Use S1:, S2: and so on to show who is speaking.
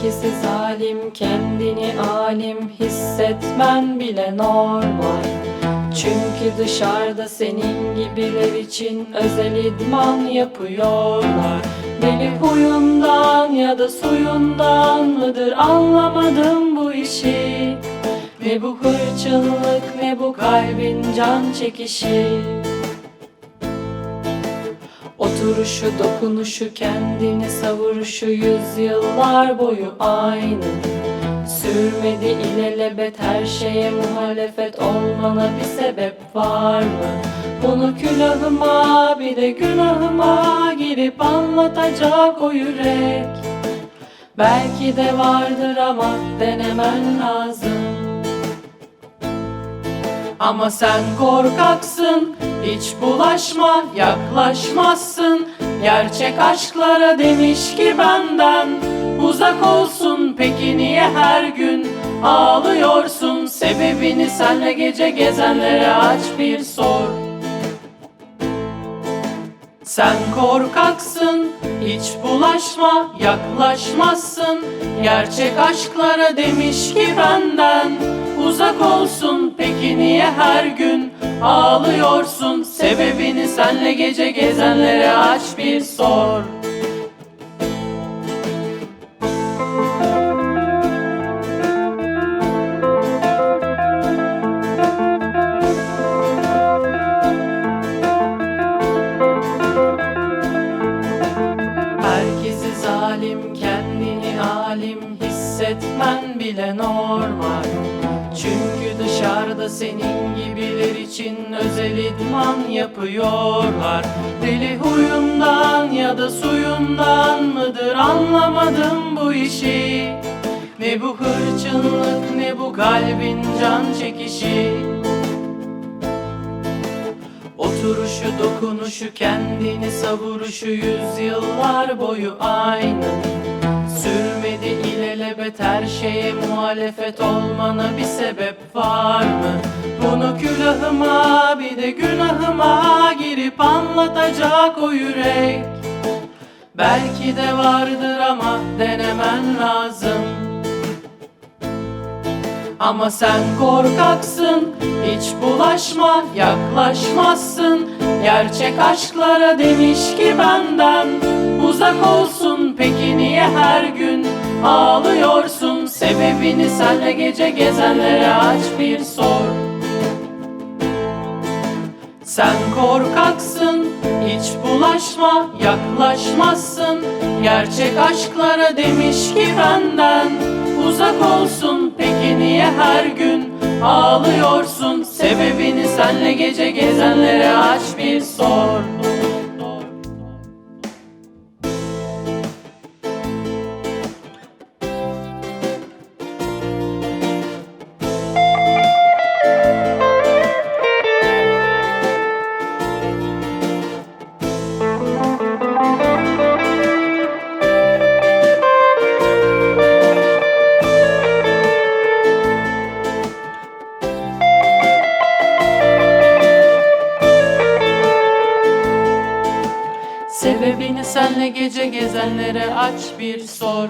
S1: Herkesi zalim kendini alim hissetmen bile normal. Çünkü dışarıda senin gibiler için özel idman yapıyorlar. Deli huyundan ya da suyundan mıdır anlamadım bu işi. Ne bu hırçınlık ne bu kalbin can çekişi Oturuşu, dokunuşu, kendini savuruşu yüzyıllar boyu aynı. Sürmedi ilelebet her şeye muhalefet olmana bir sebep var mı? Bunu külahıma bir de günahıma girip anlatacak o yürek. Belki de vardır ama denemen lazım. Ama sen korkaksın Hiç bulaşma yaklaşmazsın. Gerçek aşklara demiş ki benden Uzak olsun peki niye her gün Ağlıyorsun? Sebebini senle gece gezenlere aç bir sor. Sen korkaksın, hiç bulaşma, yaklaşmazsın. Gerçek aşklara demiş ki benden Uzak olsun, peki niye her gün Ağlıyorsun, sebebini senle gece gezenlere aç bir sor. Zalim kendini alim hissetmen bile normal Çünkü dışarıda senin gibiler için özel idman yapıyorlar. Deli huyundan ya da suyundan mıdır anlamadım bu işi. Ne bu hırçınlık ne bu kalbin can çekişi. Oturuşu, dokunuşu, kendini savuruşu yüzyıllar boyu aynı. Sürmedi ilelebet her şeye muhalefet olmana bir sebep var mı? Bunu külahıma bir de günahıma girip anlatacak o yürek. Belki de vardır ama denemen lazım. Ama sen korkaksın, hiç bulaşma, yaklaşmazsın. Gerçek aşklara demiş ki benden Uzak olsun. Peki niye her gün ağlıyorsun Sebebini senle gece gezenlere aç bir sor. Sen korkaksın, hiç bulaşma, yaklaşmazsın. Gerçek aşklara demiş ki benden Uzak olsun, peki niye her gün ağlıyorsun? Sebebini senle gece gezenlere aç bir sor Sebebini senle gece gezenlere aç bir sor